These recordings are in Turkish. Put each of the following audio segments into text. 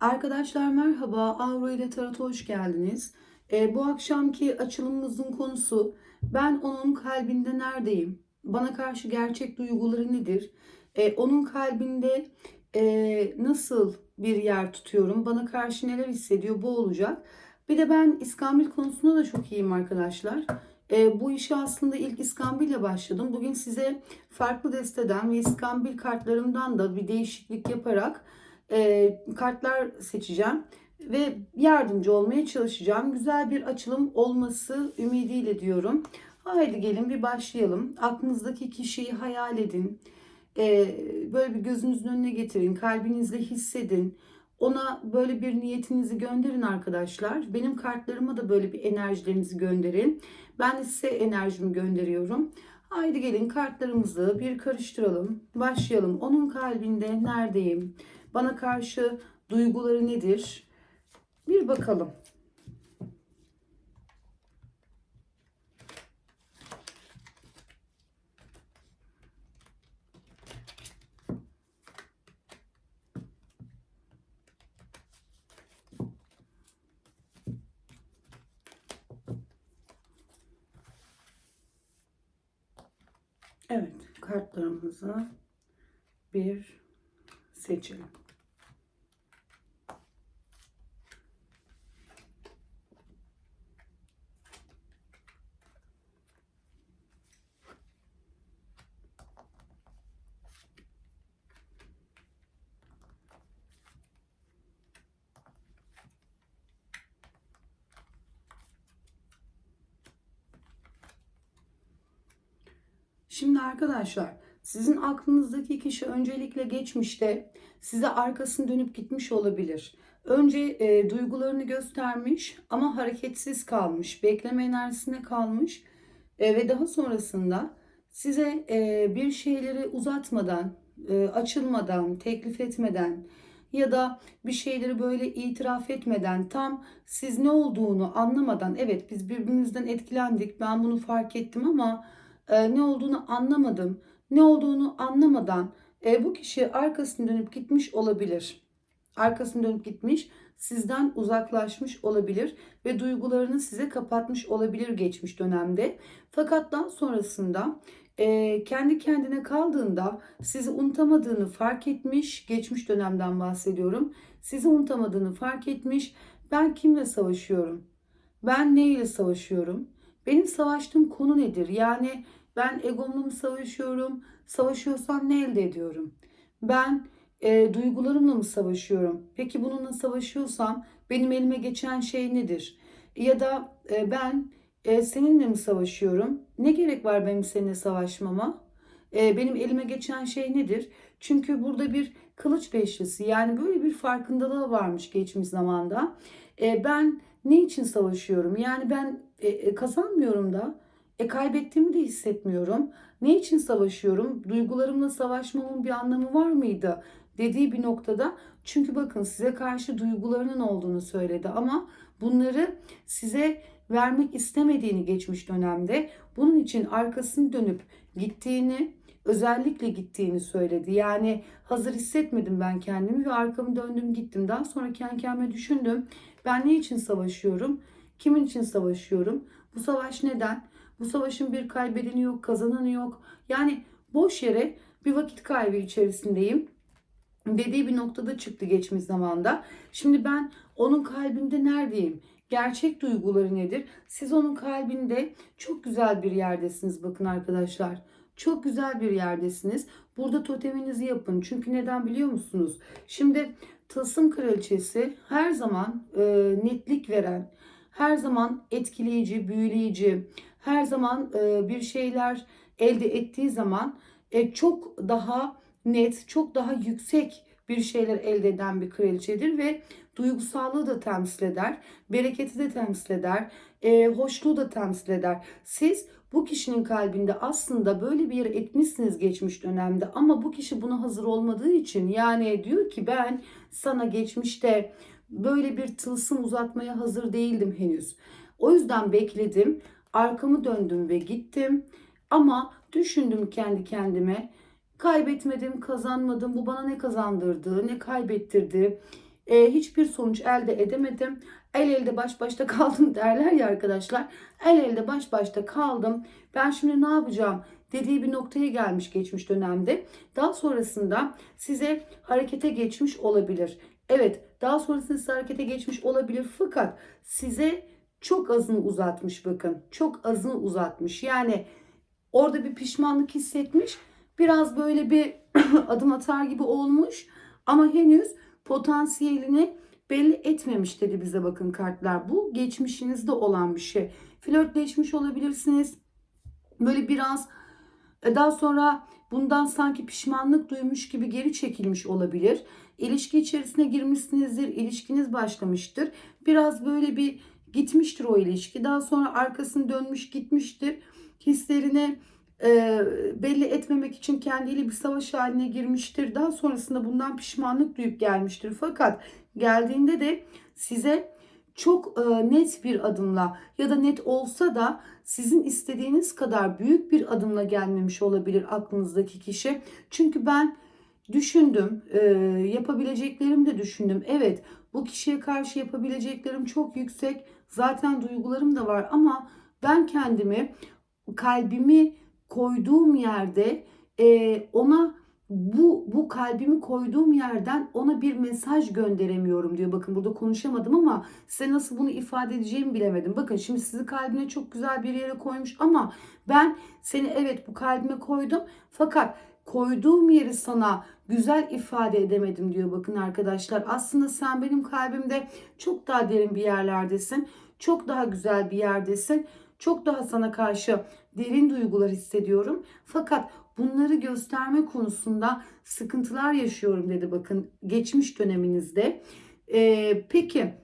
Arkadaşlar merhaba, Avro ile Tarot'a hoş geldiniz. Ee, bu akşamki açılımımızın konusu ben onun kalbinde neredeyim? Bana karşı gerçek duyguları nedir? Ee, onun kalbinde e, nasıl bir yer tutuyorum? Bana karşı neler hissediyor? Bu olacak. Bir de ben İskambil konusunda da çok iyiyim arkadaşlar. Ee, bu işe aslında ilk İskambil ile başladım. Bugün size farklı desteden ve İskambil kartlarımdan da bir değişiklik yaparak e, kartlar seçeceğim ve yardımcı olmaya çalışacağım. Güzel bir açılım olması ümidiyle diyorum. Haydi gelin bir başlayalım. Aklınızdaki kişiyi hayal edin. E, böyle bir gözünüzün önüne getirin. Kalbinizle hissedin. Ona böyle bir niyetinizi gönderin arkadaşlar. Benim kartlarıma da böyle bir enerjilerinizi gönderin. Ben de size enerjimi gönderiyorum. Haydi gelin kartlarımızı bir karıştıralım. Başlayalım. Onun kalbinde neredeyim? Bana karşı duyguları nedir? Bir bakalım. Evet, kartlarımızı bir seçelim. Şimdi arkadaşlar sizin aklınızdaki kişi öncelikle geçmişte size arkasını dönüp gitmiş olabilir. Önce e, duygularını göstermiş ama hareketsiz kalmış, bekleme enerjisine kalmış e, ve daha sonrasında size e, bir şeyleri uzatmadan, e, açılmadan, teklif etmeden ya da bir şeyleri böyle itiraf etmeden tam siz ne olduğunu anlamadan evet biz birbirimizden etkilendik ben bunu fark ettim ama e, ne olduğunu anlamadım. Ne olduğunu anlamadan e, bu kişi arkasını dönüp gitmiş olabilir. Arkasını dönüp gitmiş, sizden uzaklaşmış olabilir ve duygularını size kapatmış olabilir geçmiş dönemde. Fakat daha sonrasında e, kendi kendine kaldığında sizi unutamadığını fark etmiş, geçmiş dönemden bahsediyorum. Sizi unutamadığını fark etmiş. Ben kimle savaşıyorum? Ben ne ile savaşıyorum? Benim savaştığım konu nedir? Yani ben egomla mı savaşıyorum? Savaşıyorsam ne elde ediyorum? Ben e, duygularımla mı savaşıyorum? Peki bununla savaşıyorsam benim elime geçen şey nedir? Ya da e, ben e, seninle mi savaşıyorum? Ne gerek var benim seninle savaşmama? E, benim elime geçen şey nedir? Çünkü burada bir kılıç beşlisi yani böyle bir farkındalığı varmış geçmiş zamanda. E, ben ne için savaşıyorum? Yani ben e, e, kazanmıyorum da e kaybettiğimi de hissetmiyorum. Ne için savaşıyorum? Duygularımla savaşmamın bir anlamı var mıydı? Dediği bir noktada çünkü bakın size karşı duygularının olduğunu söyledi ama bunları size vermek istemediğini geçmiş dönemde bunun için arkasını dönüp gittiğini özellikle gittiğini söyledi. Yani hazır hissetmedim ben kendimi ve arkamı döndüm gittim. Daha sonra kendi kendime düşündüm. Ben ne için savaşıyorum? Kimin için savaşıyorum? Bu savaş neden? Bu savaşın bir kaybedeni yok, kazananı yok. Yani boş yere bir vakit kaybı içerisindeyim dediği bir noktada çıktı geçmiş zamanda. Şimdi ben onun kalbinde neredeyim? Gerçek duyguları nedir? Siz onun kalbinde çok güzel bir yerdesiniz bakın arkadaşlar. Çok güzel bir yerdesiniz. Burada toteminizi yapın. Çünkü neden biliyor musunuz? Şimdi Tılsım Kraliçesi her zaman e, netlik veren, her zaman etkileyici, büyüleyici, her zaman e, bir şeyler elde ettiği zaman e, çok daha net, çok daha yüksek bir şeyler elde eden bir kraliçedir ve duygusallığı da temsil eder, bereketi de temsil eder, e, hoşluğu da temsil eder. Siz bu kişinin kalbinde aslında böyle bir yere etmişsiniz geçmiş dönemde ama bu kişi buna hazır olmadığı için yani diyor ki ben sana geçmişte böyle bir tılsım uzatmaya hazır değildim henüz. O yüzden bekledim. Arkamı döndüm ve gittim. Ama düşündüm kendi kendime. Kaybetmedim, kazanmadım. Bu bana ne kazandırdı, ne kaybettirdi. e, hiçbir sonuç elde edemedim. El elde baş başta kaldım derler ya arkadaşlar. El elde baş başta kaldım. Ben şimdi ne yapacağım dediği bir noktaya gelmiş geçmiş dönemde. Daha sonrasında size harekete geçmiş olabilir. Evet daha sonrasında size harekete geçmiş olabilir fakat size çok azını uzatmış bakın. Çok azını uzatmış. Yani orada bir pişmanlık hissetmiş. Biraz böyle bir adım atar gibi olmuş ama henüz potansiyelini belli etmemiş dedi bize bakın kartlar. Bu geçmişinizde olan bir şey. Flörtleşmiş olabilirsiniz. Böyle biraz e, daha sonra bundan sanki pişmanlık duymuş gibi geri çekilmiş olabilir. İlişki içerisine girmişsinizdir, ilişkiniz başlamıştır. Biraz böyle bir gitmiştir o ilişki. Daha sonra arkasını dönmüş gitmiştir. Hislerini e, belli etmemek için kendiyle bir savaş haline girmiştir. Daha sonrasında bundan pişmanlık duyup gelmiştir. Fakat geldiğinde de size çok e, net bir adımla ya da net olsa da sizin istediğiniz kadar büyük bir adımla gelmemiş olabilir aklınızdaki kişi. Çünkü ben düşündüm, e, yapabileceklerimi de düşündüm. Evet, bu kişiye karşı yapabileceklerim çok yüksek. Zaten duygularım da var ama ben kendimi kalbimi koyduğum yerde e, ona bu bu kalbimi koyduğum yerden ona bir mesaj gönderemiyorum diyor. Bakın burada konuşamadım ama size nasıl bunu ifade edeceğimi bilemedim. Bakın şimdi sizi kalbine çok güzel bir yere koymuş ama ben seni evet bu kalbime koydum fakat koyduğum yeri sana güzel ifade edemedim diyor bakın arkadaşlar. Aslında sen benim kalbimde çok daha derin bir yerlerdesin. Çok daha güzel bir yerdesin. Çok daha sana karşı derin duygular hissediyorum. Fakat bunları gösterme konusunda sıkıntılar yaşıyorum dedi bakın geçmiş döneminizde. Ee, peki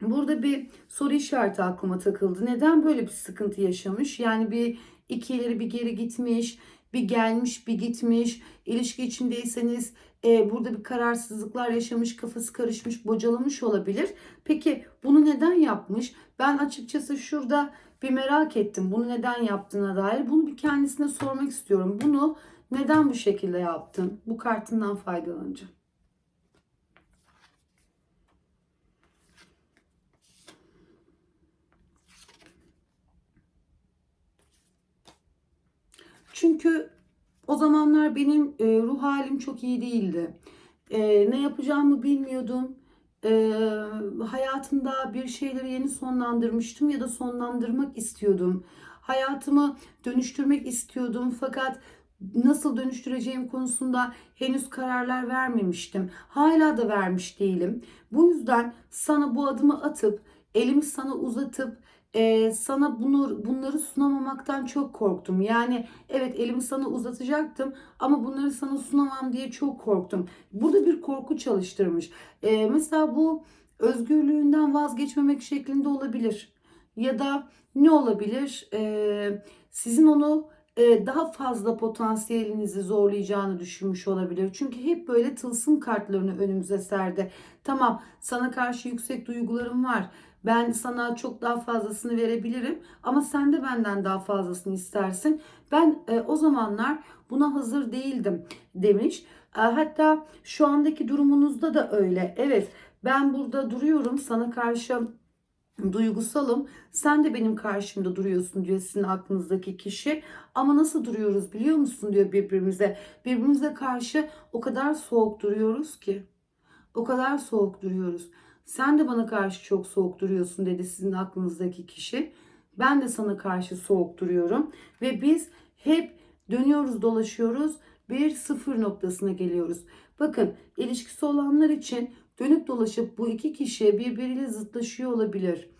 burada bir soru işareti aklıma takıldı. Neden böyle bir sıkıntı yaşamış? Yani bir iki ileri bir geri gitmiş, bir gelmiş bir gitmiş. İlişki içindeyseniz e, burada bir kararsızlıklar yaşamış, kafası karışmış, bocalamış olabilir. Peki bunu neden yapmış? Ben açıkçası şurada bir merak ettim. Bunu neden yaptığına dair. Bunu bir kendisine sormak istiyorum. Bunu neden bu şekilde yaptın? Bu kartından faydalanacağım. Çünkü o zamanlar benim e, ruh halim çok iyi değildi. E, ne yapacağımı bilmiyordum. E, hayatımda bir şeyleri yeni sonlandırmıştım ya da sonlandırmak istiyordum. Hayatımı dönüştürmek istiyordum fakat nasıl dönüştüreceğim konusunda henüz kararlar vermemiştim. Hala da vermiş değilim. Bu yüzden sana bu adımı atıp elimi sana uzatıp e, sana bunu bunları sunamamaktan çok korktum. Yani evet elimi sana uzatacaktım ama bunları sana sunamam diye çok korktum. Burada bir korku çalıştırmış. E, mesela bu özgürlüğünden vazgeçmemek şeklinde olabilir. Ya da ne olabilir? E, sizin onu daha fazla potansiyelinizi zorlayacağını düşünmüş olabilir. Çünkü hep böyle tılsım kartlarını önümüze serdi. Tamam sana karşı yüksek duygularım var. Ben sana çok daha fazlasını verebilirim ama sen de benden daha fazlasını istersin. Ben e, o zamanlar buna hazır değildim demiş. E, hatta şu andaki durumunuzda da öyle. Evet ben burada duruyorum sana karşı duygusalım. Sen de benim karşımda duruyorsun diyor sizin aklınızdaki kişi. Ama nasıl duruyoruz biliyor musun diyor birbirimize. Birbirimize karşı o kadar soğuk duruyoruz ki. O kadar soğuk duruyoruz. Sen de bana karşı çok soğuk duruyorsun dedi sizin aklınızdaki kişi. Ben de sana karşı soğuk duruyorum. Ve biz hep dönüyoruz dolaşıyoruz bir sıfır noktasına geliyoruz. Bakın ilişkisi olanlar için dönüp dolaşıp bu iki kişi birbiriyle zıtlaşıyor olabilir.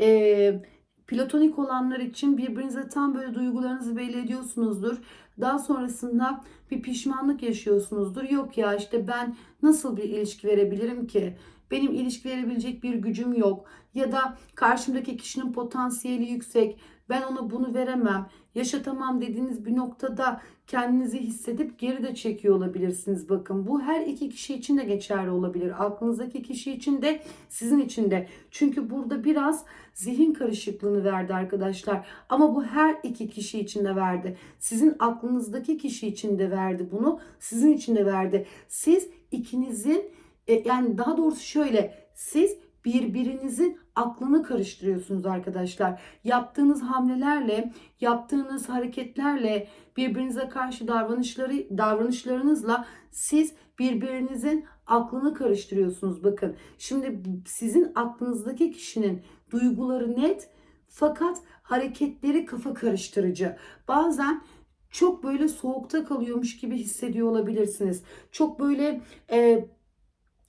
Ee, platonik olanlar için birbirinize tam böyle duygularınızı belli ediyorsunuzdur. Daha sonrasında bir pişmanlık yaşıyorsunuzdur. Yok ya işte ben nasıl bir ilişki verebilirim ki? Benim ilişki verebilecek bir gücüm yok. Ya da karşımdaki kişinin potansiyeli yüksek. Ben ona bunu veremem. Yaşatamam dediğiniz bir noktada kendinizi hissedip geri de çekiyor olabilirsiniz. Bakın bu her iki kişi için de geçerli olabilir. Aklınızdaki kişi için de sizin için de. Çünkü burada biraz zihin karışıklığını verdi arkadaşlar. Ama bu her iki kişi için de verdi. Sizin aklınızdaki kişi için de verdi bunu. Sizin için de verdi. Siz ikinizin e, yani daha doğrusu şöyle siz birbirinizin aklını karıştırıyorsunuz arkadaşlar. Yaptığınız hamlelerle, yaptığınız hareketlerle, birbirinize karşı davranışları davranışlarınızla siz birbirinizin aklını karıştırıyorsunuz. Bakın şimdi sizin aklınızdaki kişinin duyguları net fakat hareketleri kafa karıştırıcı. Bazen çok böyle soğukta kalıyormuş gibi hissediyor olabilirsiniz. Çok böyle e,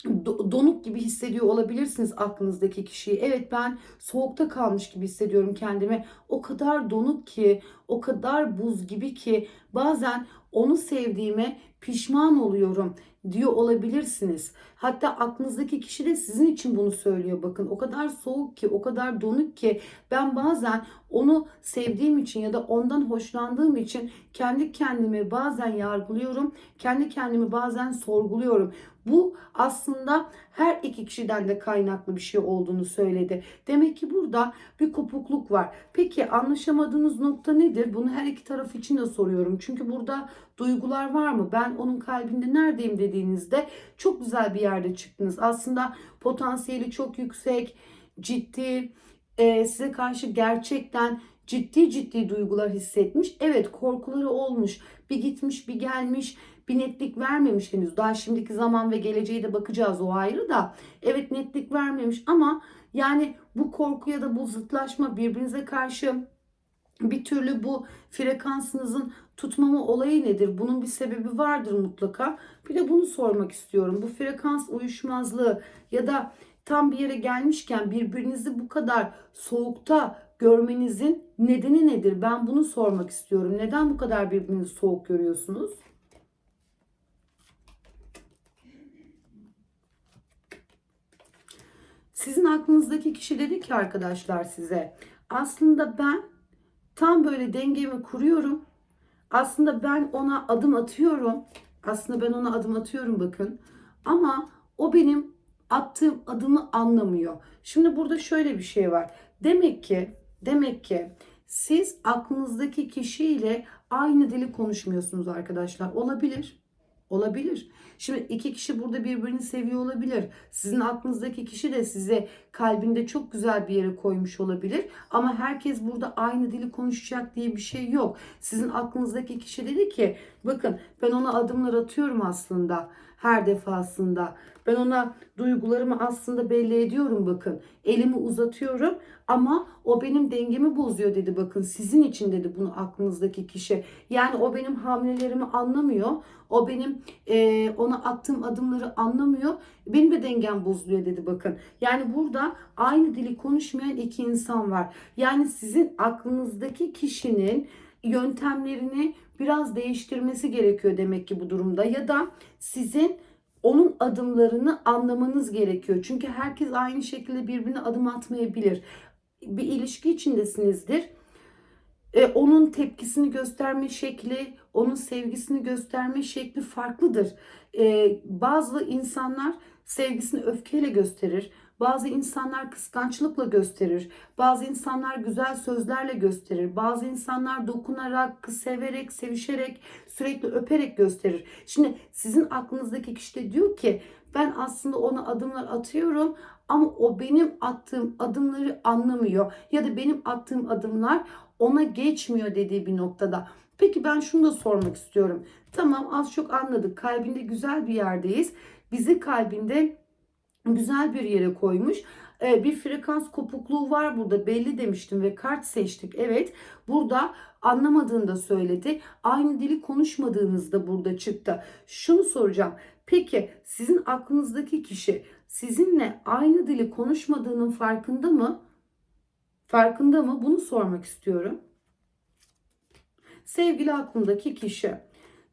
do- donuk gibi hissediyor olabilirsiniz aklınızdaki kişiyi. Evet ben soğukta kalmış gibi hissediyorum kendimi. O kadar donuk ki, o kadar buz gibi ki bazen onu sevdiğime pişman oluyorum diyor olabilirsiniz. Hatta aklınızdaki kişi de sizin için bunu söylüyor. Bakın o kadar soğuk ki, o kadar donuk ki ben bazen onu sevdiğim için ya da ondan hoşlandığım için kendi kendimi bazen yargılıyorum. Kendi kendimi bazen sorguluyorum. Bu aslında her iki kişiden de kaynaklı bir şey olduğunu söyledi. Demek ki burada bir kopukluk var. Peki anlaşamadığınız nokta nedir? Bunu her iki taraf için de soruyorum. Çünkü burada duygular var mı? Ben onun kalbinde neredeyim dediğinizde çok güzel bir yerde çıktınız. Aslında potansiyeli çok yüksek, ciddi, e, size karşı gerçekten ciddi ciddi duygular hissetmiş. Evet korkuları olmuş. Bir gitmiş bir gelmiş bir netlik vermemiş henüz. Daha şimdiki zaman ve geleceğe de bakacağız o ayrı da. Evet netlik vermemiş ama yani bu korku ya da bu zıtlaşma birbirinize karşı bir türlü bu frekansınızın tutmama olayı nedir? Bunun bir sebebi vardır mutlaka. Bir de bunu sormak istiyorum. Bu frekans uyuşmazlığı ya da tam bir yere gelmişken birbirinizi bu kadar soğukta görmenizin nedeni nedir? Ben bunu sormak istiyorum. Neden bu kadar birbirinizi soğuk görüyorsunuz? Sizin aklınızdaki kişi dedi ki arkadaşlar size aslında ben tam böyle dengemi kuruyorum. Aslında ben ona adım atıyorum. Aslında ben ona adım atıyorum bakın. Ama o benim attığım adımı anlamıyor. Şimdi burada şöyle bir şey var. Demek ki demek ki siz aklınızdaki kişiyle aynı dili konuşmuyorsunuz arkadaşlar. Olabilir. Olabilir. Şimdi iki kişi burada birbirini seviyor olabilir. Sizin aklınızdaki kişi de size kalbinde çok güzel bir yere koymuş olabilir. Ama herkes burada aynı dili konuşacak diye bir şey yok. Sizin aklınızdaki kişi dedi ki bakın ben ona adımlar atıyorum aslında her defasında. Ben ona duygularımı aslında belli ediyorum bakın. Elimi uzatıyorum ama o benim dengemi bozuyor dedi bakın. Sizin için dedi bunu aklınızdaki kişi. Yani o benim hamlelerimi anlamıyor. O benim e, ona attığım adımları anlamıyor. Benim de dengem bozuluyor dedi bakın. Yani burada aynı dili konuşmayan iki insan var. Yani sizin aklınızdaki kişinin yöntemlerini biraz değiştirmesi gerekiyor demek ki bu durumda. Ya da sizin onun adımlarını anlamanız gerekiyor. Çünkü herkes aynı şekilde birbirine adım atmayabilir. Bir ilişki içindesinizdir. Ee, onun tepkisini gösterme şekli, onun sevgisini gösterme şekli farklıdır. Ee, bazı insanlar sevgisini öfkeyle gösterir. Bazı insanlar kıskançlıkla gösterir. Bazı insanlar güzel sözlerle gösterir. Bazı insanlar dokunarak, severek, sevişerek, sürekli öperek gösterir. Şimdi sizin aklınızdaki kişi de diyor ki ben aslında ona adımlar atıyorum ama o benim attığım adımları anlamıyor ya da benim attığım adımlar ona geçmiyor dediği bir noktada. Peki ben şunu da sormak istiyorum. Tamam az çok anladık. Kalbinde güzel bir yerdeyiz. Bizi kalbinde güzel bir yere koymuş. Ee, bir frekans kopukluğu var burada belli demiştim ve kart seçtik. Evet burada anlamadığını da söyledi. Aynı dili konuşmadığınız da burada çıktı. Şunu soracağım. Peki sizin aklınızdaki kişi sizinle aynı dili konuşmadığının farkında mı? Farkında mı? Bunu sormak istiyorum. Sevgili aklındaki kişi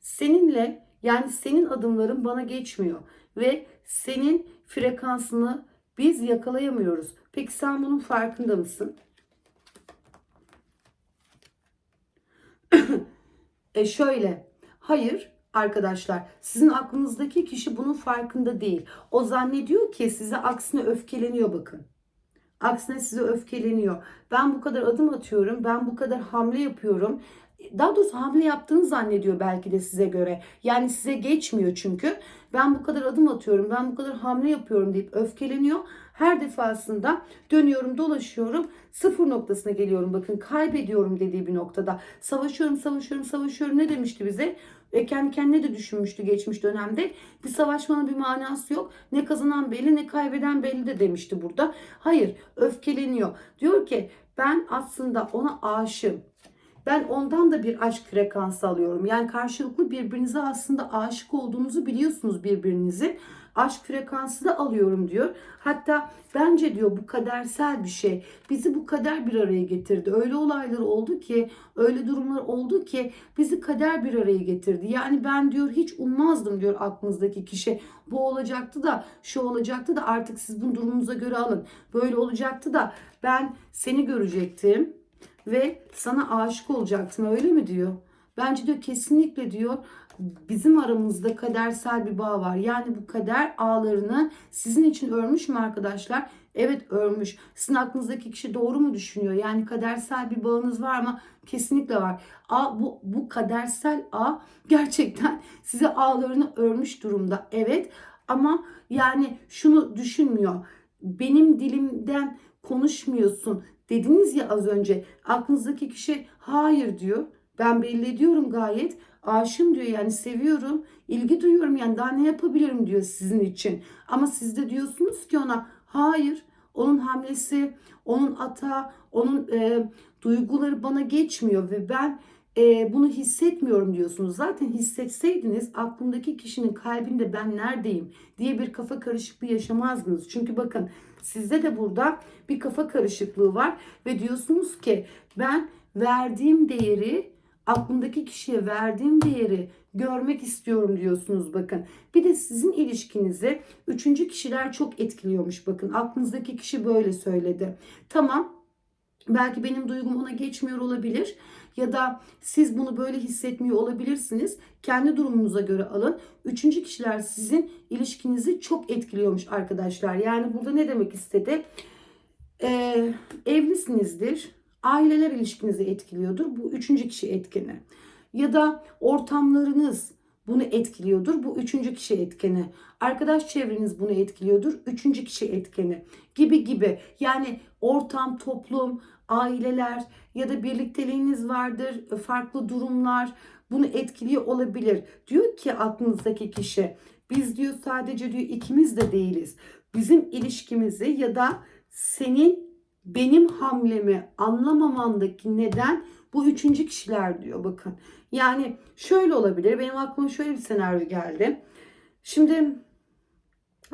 seninle yani senin adımların bana geçmiyor ve senin frekansını biz yakalayamıyoruz. Peki sen bunun farkında mısın? e şöyle. Hayır arkadaşlar sizin aklınızdaki kişi bunun farkında değil. O zannediyor ki size aksine öfkeleniyor bakın. Aksine size öfkeleniyor. Ben bu kadar adım atıyorum. Ben bu kadar hamle yapıyorum. Daha doğrusu hamle yaptığını zannediyor belki de size göre. Yani size geçmiyor çünkü. Ben bu kadar adım atıyorum, ben bu kadar hamle yapıyorum deyip öfkeleniyor. Her defasında dönüyorum, dolaşıyorum, sıfır noktasına geliyorum. Bakın kaybediyorum dediği bir noktada. Savaşıyorum, savaşıyorum, savaşıyorum. Ne demişti bize? Ve kendi kendine de düşünmüştü geçmiş dönemde. Bir savaşmanın bir manası yok. Ne kazanan belli ne kaybeden belli de demişti burada. Hayır öfkeleniyor. Diyor ki ben aslında ona aşığım. Ben ondan da bir aşk frekansı alıyorum. Yani karşılıklı birbirinize aslında aşık olduğunuzu biliyorsunuz birbirinizi. Aşk frekansı da alıyorum diyor. Hatta bence diyor bu kadersel bir şey. Bizi bu kader bir araya getirdi. Öyle olaylar oldu ki, öyle durumlar oldu ki bizi kader bir araya getirdi. Yani ben diyor hiç ummazdım diyor aklınızdaki kişi. Bu olacaktı da, şu olacaktı da artık siz bunu durumunuza göre alın. Böyle olacaktı da ben seni görecektim ve sana aşık olacaktım öyle mi diyor. Bence diyor kesinlikle diyor bizim aramızda kadersel bir bağ var. Yani bu kader ağlarını sizin için örmüş mü arkadaşlar? Evet örmüş. Sizin aklınızdaki kişi doğru mu düşünüyor? Yani kadersel bir bağınız var mı? Kesinlikle var. A, bu, bu kadersel ağ gerçekten size ağlarını örmüş durumda. Evet ama yani şunu düşünmüyor. Benim dilimden konuşmuyorsun dediniz ya az önce. Aklınızdaki kişi hayır diyor. Ben belli ediyorum gayet. Aşığım diyor yani seviyorum. ilgi duyuyorum yani daha ne yapabilirim diyor sizin için. Ama siz de diyorsunuz ki ona hayır. Onun hamlesi, onun ata, onun e, duyguları bana geçmiyor ve ben e, bunu hissetmiyorum diyorsunuz. Zaten hissetseydiniz aklımdaki kişinin kalbinde ben neredeyim diye bir kafa karışıklığı yaşamazdınız. Çünkü bakın sizde de burada bir kafa karışıklığı var ve diyorsunuz ki ben verdiğim değeri aklımdaki kişiye verdiğim değeri görmek istiyorum diyorsunuz bakın. Bir de sizin ilişkinizi üçüncü kişiler çok etkiliyormuş bakın. Aklınızdaki kişi böyle söyledi. Tamam belki benim duygum ona geçmiyor olabilir ya da siz bunu böyle hissetmiyor olabilirsiniz. Kendi durumunuza göre alın. Üçüncü kişiler sizin ilişkinizi çok etkiliyormuş arkadaşlar. Yani burada ne demek istedi? Ee, evlisinizdir aileler ilişkinizi etkiliyordur. Bu üçüncü kişi etkeni. Ya da ortamlarınız bunu etkiliyordur. Bu üçüncü kişi etkeni. Arkadaş çevreniz bunu etkiliyordur. Üçüncü kişi etkeni. Gibi gibi. Yani ortam, toplum, aileler ya da birlikteliğiniz vardır. Farklı durumlar bunu etkiliyor olabilir. Diyor ki aklınızdaki kişi biz diyor sadece diyor ikimiz de değiliz. Bizim ilişkimizi ya da senin benim hamlemi anlamamandaki neden bu üçüncü kişiler diyor bakın. Yani şöyle olabilir. Benim aklıma şöyle bir senaryo geldi. Şimdi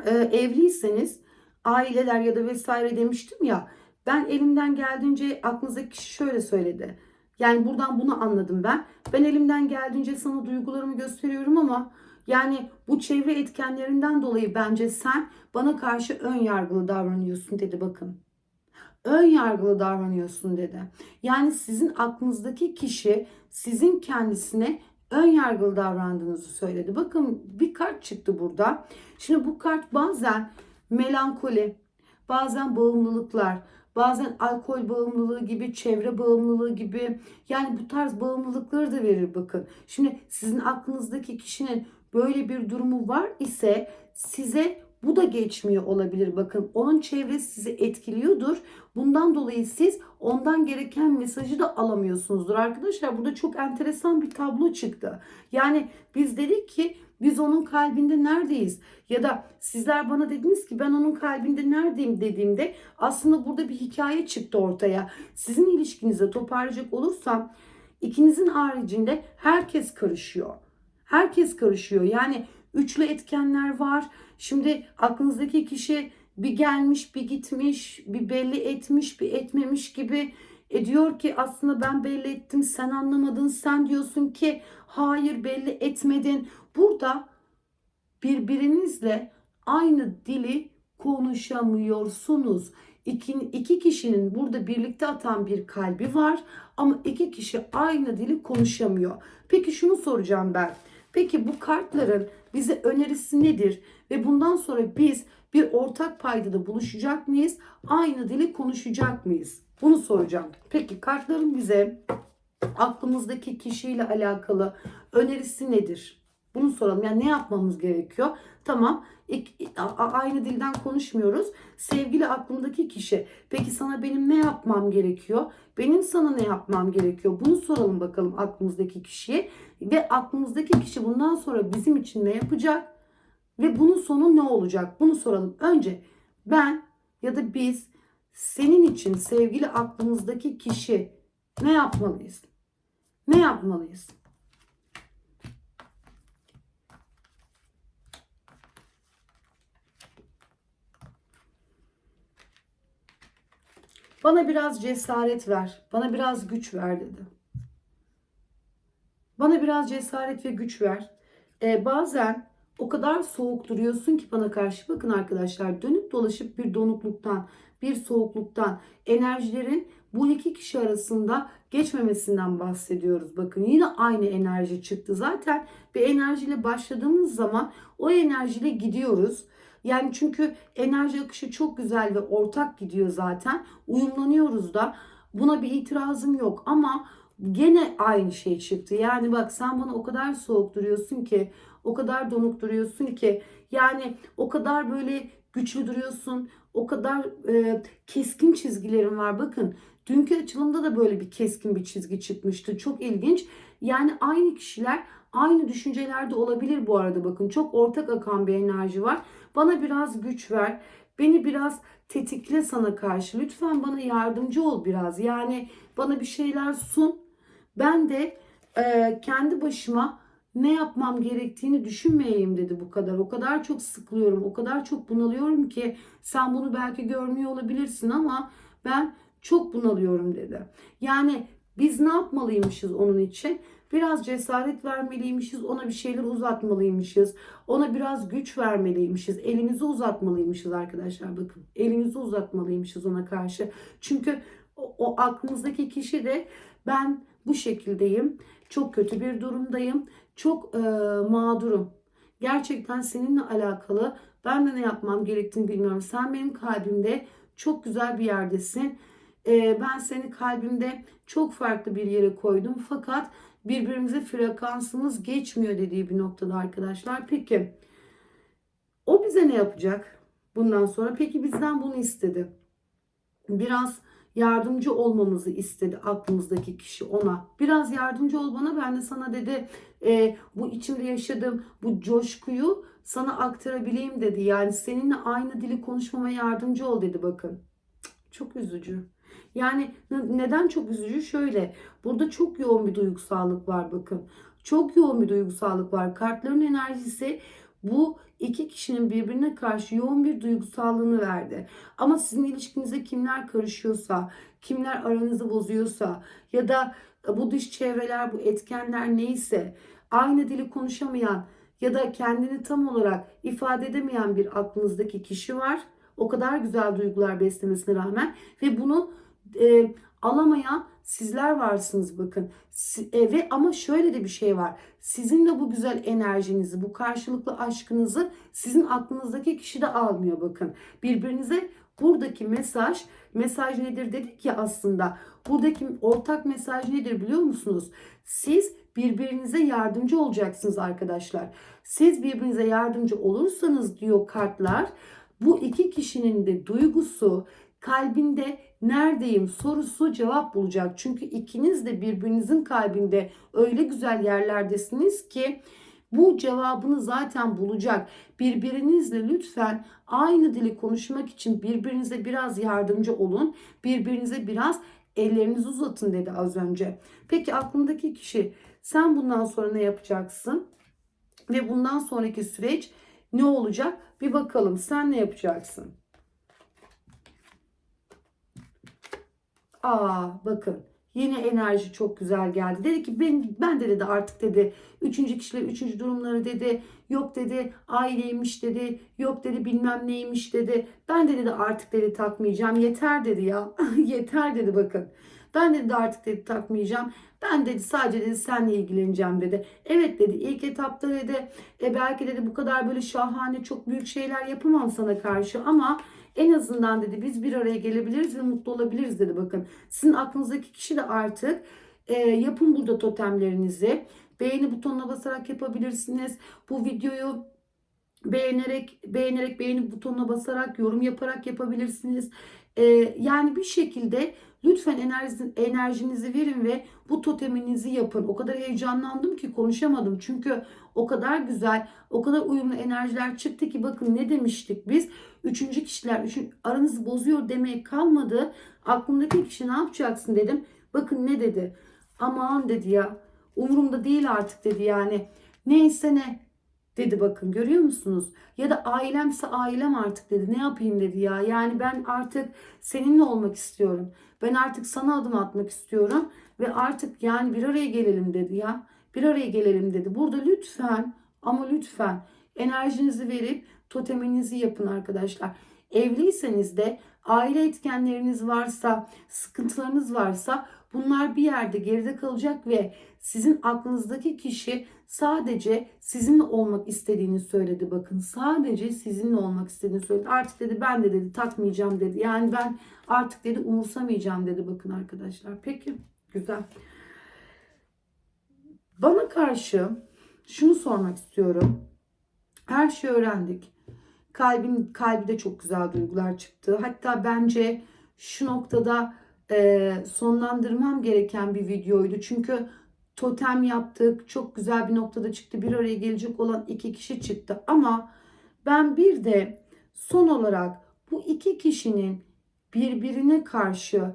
e, evliyseniz aileler ya da vesaire demiştim ya. Ben elimden geldiğince aklınızdaki kişi şöyle söyledi. Yani buradan bunu anladım ben. Ben elimden geldiğince sana duygularımı gösteriyorum ama yani bu çevre etkenlerinden dolayı bence sen bana karşı ön yargılı davranıyorsun dedi bakın ön yargılı davranıyorsun dedi. Yani sizin aklınızdaki kişi sizin kendisine ön yargılı davrandığınızı söyledi. Bakın bir kart çıktı burada. Şimdi bu kart bazen melankoli, bazen bağımlılıklar, bazen alkol bağımlılığı gibi, çevre bağımlılığı gibi yani bu tarz bağımlılıkları da verir bakın. Şimdi sizin aklınızdaki kişinin böyle bir durumu var ise size bu da geçmiyor olabilir bakın. Onun çevresi sizi etkiliyordur. Bundan dolayı siz ondan gereken mesajı da alamıyorsunuzdur. Arkadaşlar burada çok enteresan bir tablo çıktı. Yani biz dedik ki biz onun kalbinde neredeyiz? Ya da sizler bana dediniz ki ben onun kalbinde neredeyim dediğimde aslında burada bir hikaye çıktı ortaya. Sizin ilişkinize toparlayacak olursam ikinizin haricinde herkes karışıyor. Herkes karışıyor. Yani üçlü etkenler var. Şimdi aklınızdaki kişi bir gelmiş, bir gitmiş, bir belli etmiş, bir etmemiş gibi e diyor ki aslında ben belli ettim, sen anlamadın. Sen diyorsun ki hayır belli etmedin. Burada birbirinizle aynı dili konuşamıyorsunuz. İki, iki kişinin burada birlikte atan bir kalbi var ama iki kişi aynı dili konuşamıyor. Peki şunu soracağım ben. Peki bu kartların bize önerisi nedir? Ve bundan sonra biz bir ortak paydada buluşacak mıyız? Aynı dili konuşacak mıyız? Bunu soracağım. Peki kartların bize aklımızdaki kişiyle alakalı önerisi nedir? Bunu soralım. Yani ne yapmamız gerekiyor? Tamam. Aynı dilden konuşmuyoruz. Sevgili aklımdaki kişi. Peki sana benim ne yapmam gerekiyor? Benim sana ne yapmam gerekiyor? Bunu soralım bakalım aklımızdaki kişiye. Ve aklımızdaki kişi bundan sonra bizim için ne yapacak? Ve bunun sonu ne olacak? Bunu soralım. Önce ben ya da biz senin için sevgili aklımızdaki kişi ne yapmalıyız? Ne yapmalıyız? Bana biraz cesaret ver. Bana biraz güç ver dedi. Bana biraz cesaret ve güç ver. Ee, bazen o kadar soğuk duruyorsun ki bana karşı. Bakın arkadaşlar dönüp dolaşıp bir donukluktan, bir soğukluktan, enerjilerin bu iki kişi arasında geçmemesinden bahsediyoruz. Bakın yine aynı enerji çıktı. Zaten bir enerjiyle başladığımız zaman o enerjiyle gidiyoruz. Yani çünkü enerji akışı çok güzel ve ortak gidiyor zaten. Uyumlanıyoruz da. Buna bir itirazım yok ama gene aynı şey çıktı. Yani bak sen bana o kadar soğuk duruyorsun ki, o kadar donuk duruyorsun ki, yani o kadar böyle güçlü duruyorsun, o kadar e, keskin çizgilerin var. Bakın dünkü açılımda da böyle bir keskin bir çizgi çıkmıştı. Çok ilginç. Yani aynı kişiler aynı düşüncelerde olabilir bu arada bakın. Çok ortak akan bir enerji var. Bana biraz güç ver. Beni biraz tetikle sana karşı. Lütfen bana yardımcı ol biraz. Yani bana bir şeyler sun. Ben de e, kendi başıma ne yapmam gerektiğini düşünmeyeyim dedi bu kadar. O kadar çok sıkılıyorum, o kadar çok bunalıyorum ki sen bunu belki görmüyor olabilirsin ama ben çok bunalıyorum dedi. Yani biz ne yapmalıymışız onun için? Biraz cesaret vermeliymişiz, ona bir şeyler uzatmalıymışız. Ona biraz güç vermeliymişiz. Elimizi uzatmalıymışız arkadaşlar bakın. Elimizi uzatmalıymışız ona karşı. Çünkü o, o aklımızdaki kişi de ben bu şekildeyim. Çok kötü bir durumdayım. Çok e, mağdurum. Gerçekten seninle alakalı ben de ne yapmam gerektiğini bilmiyorum. Sen benim kalbimde çok güzel bir yerdesin. E, ben seni kalbimde çok farklı bir yere koydum. Fakat birbirimize frekansımız geçmiyor dediği bir noktada arkadaşlar. Peki o bize ne yapacak bundan sonra? Peki bizden bunu istedi. Biraz yardımcı olmamızı istedi aklımızdaki kişi ona. Biraz yardımcı ol bana ben de sana dedi e, bu içimde yaşadığım bu coşkuyu sana aktarabileyim dedi. Yani seninle aynı dili konuşmama yardımcı ol dedi bakın. Çok üzücü. Yani neden çok üzücü? Şöyle burada çok yoğun bir duygusallık var bakın. Çok yoğun bir duygusallık var. Kartların enerjisi bu iki kişinin birbirine karşı yoğun bir duygusallığını verdi. Ama sizin ilişkinize kimler karışıyorsa, kimler aranızı bozuyorsa ya da bu dış çevreler, bu etkenler neyse aynı dili konuşamayan ya da kendini tam olarak ifade edemeyen bir aklınızdaki kişi var. O kadar güzel duygular beslemesine rağmen ve bunu e, alamayan sizler varsınız bakın. E, ve ama şöyle de bir şey var. Sizin de bu güzel enerjinizi, bu karşılıklı aşkınızı sizin aklınızdaki kişi de almıyor bakın. Birbirinize buradaki mesaj, mesaj nedir dedik ya aslında. Buradaki ortak mesaj nedir biliyor musunuz? Siz birbirinize yardımcı olacaksınız arkadaşlar. Siz birbirinize yardımcı olursanız diyor kartlar bu iki kişinin de duygusu kalbinde neredeyim sorusu cevap bulacak. Çünkü ikiniz de birbirinizin kalbinde öyle güzel yerlerdesiniz ki bu cevabını zaten bulacak. Birbirinizle lütfen aynı dili konuşmak için birbirinize biraz yardımcı olun. Birbirinize biraz ellerinizi uzatın dedi az önce. Peki aklındaki kişi sen bundan sonra ne yapacaksın? Ve bundan sonraki süreç ne olacak? Bir bakalım sen ne yapacaksın? Aa bakın yine enerji çok güzel geldi. Dedi ki ben, ben de dedi artık dedi üçüncü kişiler üçüncü durumları dedi yok dedi aileymiş dedi yok dedi bilmem neymiş dedi. Ben de dedi artık dedi takmayacağım yeter dedi ya yeter dedi bakın. Ben dedi artık dedi takmayacağım. Ben dedi sadece dedi senle ilgileneceğim dedi. Evet dedi ilk etapta dedi e belki dedi bu kadar böyle şahane çok büyük şeyler yapamam sana karşı ama en azından dedi biz bir araya gelebiliriz ve mutlu olabiliriz dedi bakın. Sizin aklınızdaki kişi de artık e, yapın burada totemlerinizi. Beğeni butonuna basarak yapabilirsiniz. Bu videoyu beğenerek beğenerek beğeni butonuna basarak yorum yaparak yapabilirsiniz. Ee, yani bir şekilde lütfen enerji, enerjinizi verin ve bu toteminizi yapın. O kadar heyecanlandım ki konuşamadım. Çünkü o kadar güzel, o kadar uyumlu enerjiler çıktı ki bakın ne demiştik biz? Üçüncü kişiler üçün, aranızı bozuyor demeye kalmadı. Aklımdaki kişi ne yapacaksın dedim. Bakın ne dedi? Aman dedi ya. Umurumda değil artık dedi yani. Neyse ne dedi bakın görüyor musunuz? Ya da ailemse ailem artık dedi. Ne yapayım dedi ya. Yani ben artık seninle olmak istiyorum. Ben artık sana adım atmak istiyorum. Ve artık yani bir araya gelelim dedi ya. Bir araya gelelim dedi. Burada lütfen ama lütfen enerjinizi verip toteminizi yapın arkadaşlar. Evliyseniz de aile etkenleriniz varsa, sıkıntılarınız varsa bunlar bir yerde geride kalacak ve sizin aklınızdaki kişi sadece sizinle olmak istediğini söyledi bakın. Sadece sizinle olmak istediğini söyledi. Artık dedi ben de dedi takmayacağım dedi. Yani ben artık dedi umursamayacağım dedi bakın arkadaşlar. Peki güzel. Bana karşı şunu sormak istiyorum. Her şeyi öğrendik. Kalbin kalbi de çok güzel duygular çıktı. Hatta bence şu noktada e, sonlandırmam gereken bir videoydu. Çünkü totem yaptık. Çok güzel bir noktada çıktı. Bir araya gelecek olan iki kişi çıktı. Ama ben bir de son olarak bu iki kişinin birbirine karşı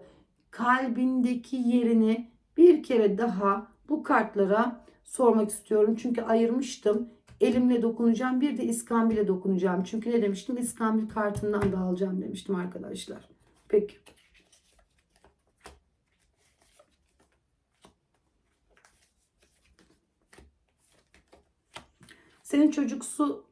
kalbindeki yerini bir kere daha bu kartlara sormak istiyorum. Çünkü ayırmıştım. Elimle dokunacağım. Bir de iskambile dokunacağım. Çünkü ne demiştim? İskambil kartından da alacağım demiştim arkadaşlar. Peki. Senin çocuksu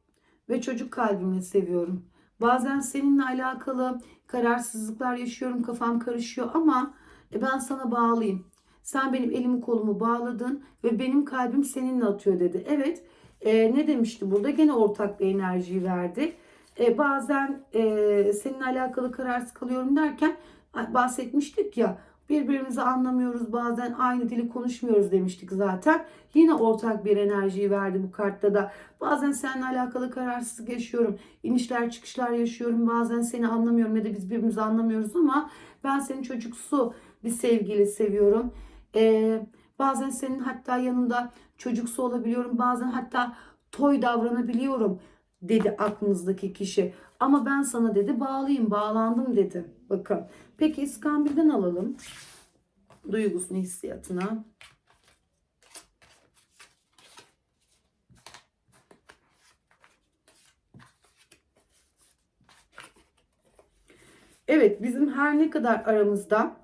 ve çocuk kalbini seviyorum. Bazen seninle alakalı kararsızlıklar yaşıyorum, kafam karışıyor ama e, ben sana bağlıyım. Sen benim elimi kolumu bağladın ve benim kalbim seninle atıyor dedi. Evet, e, ne demişti burada? Gene ortak bir enerjiyi verdi. E, bazen e, seninle alakalı kararsız kalıyorum derken bahsetmiştik ya Birbirimizi anlamıyoruz bazen aynı dili konuşmuyoruz demiştik zaten. Yine ortak bir enerjiyi verdi bu kartta da. Bazen seninle alakalı kararsızlık yaşıyorum. İnişler çıkışlar yaşıyorum. Bazen seni anlamıyorum ya da biz birbirimizi anlamıyoruz ama ben senin çocuksu bir sevgili seviyorum. Ee, bazen senin hatta yanında çocuksu olabiliyorum. Bazen hatta toy davranabiliyorum dedi aklınızdaki kişi. Ama ben sana dedi bağlıyım, bağlandım dedi. Bakın. Peki İskambil'den alalım. Duygusunu, hissiyatına. Evet bizim her ne kadar aramızda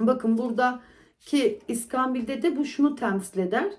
bakın burada ki İskambil'de de bu şunu temsil eder.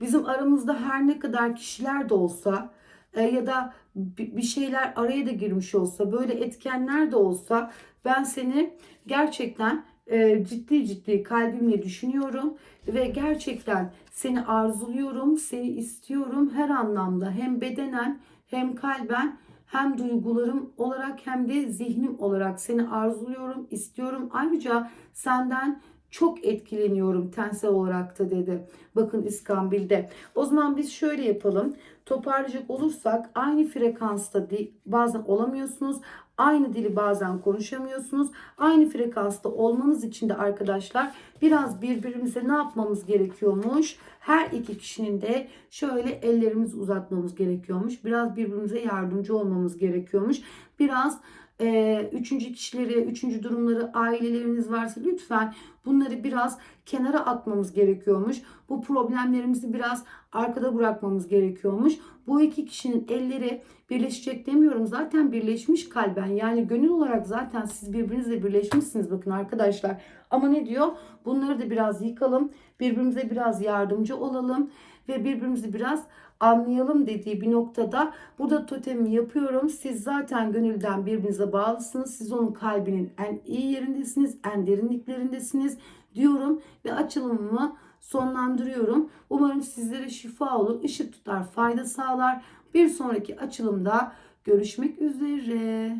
Bizim aramızda her ne kadar kişiler de olsa e, ya da bir şeyler araya da girmiş olsa böyle etkenler de olsa ben seni gerçekten e, ciddi ciddi kalbimle düşünüyorum ve gerçekten seni arzuluyorum, seni istiyorum her anlamda hem bedenen hem kalben hem duygularım olarak hem de zihnim olarak seni arzuluyorum, istiyorum. Ayrıca senden çok etkileniyorum tensel olarak da dedi. Bakın İskambil'de. O zaman biz şöyle yapalım. Toparlayacak olursak aynı frekansta bazen olamıyorsunuz. Aynı dili bazen konuşamıyorsunuz. Aynı frekansta olmanız için de arkadaşlar biraz birbirimize ne yapmamız gerekiyormuş? Her iki kişinin de şöyle ellerimizi uzatmamız gerekiyormuş. Biraz birbirimize yardımcı olmamız gerekiyormuş. Biraz e, üçüncü kişileri, üçüncü durumları, aileleriniz varsa lütfen bunları biraz kenara atmamız gerekiyormuş. Bu problemlerimizi biraz arkada bırakmamız gerekiyormuş. Bu iki kişinin elleri birleşecek demiyorum. Zaten birleşmiş kalben. Yani gönül olarak zaten siz birbirinizle birleşmişsiniz bakın arkadaşlar. Ama ne diyor? Bunları da biraz yıkalım. Birbirimize biraz yardımcı olalım ve birbirimizi biraz anlayalım dediği bir noktada burada totemi yapıyorum. Siz zaten gönülden birbirinize bağlısınız. Siz onun kalbinin en iyi yerindesiniz, en derinliklerindesiniz diyorum ve açılımımı sonlandırıyorum. Umarım sizlere şifa olur, ışık tutar, fayda sağlar. Bir sonraki açılımda görüşmek üzere.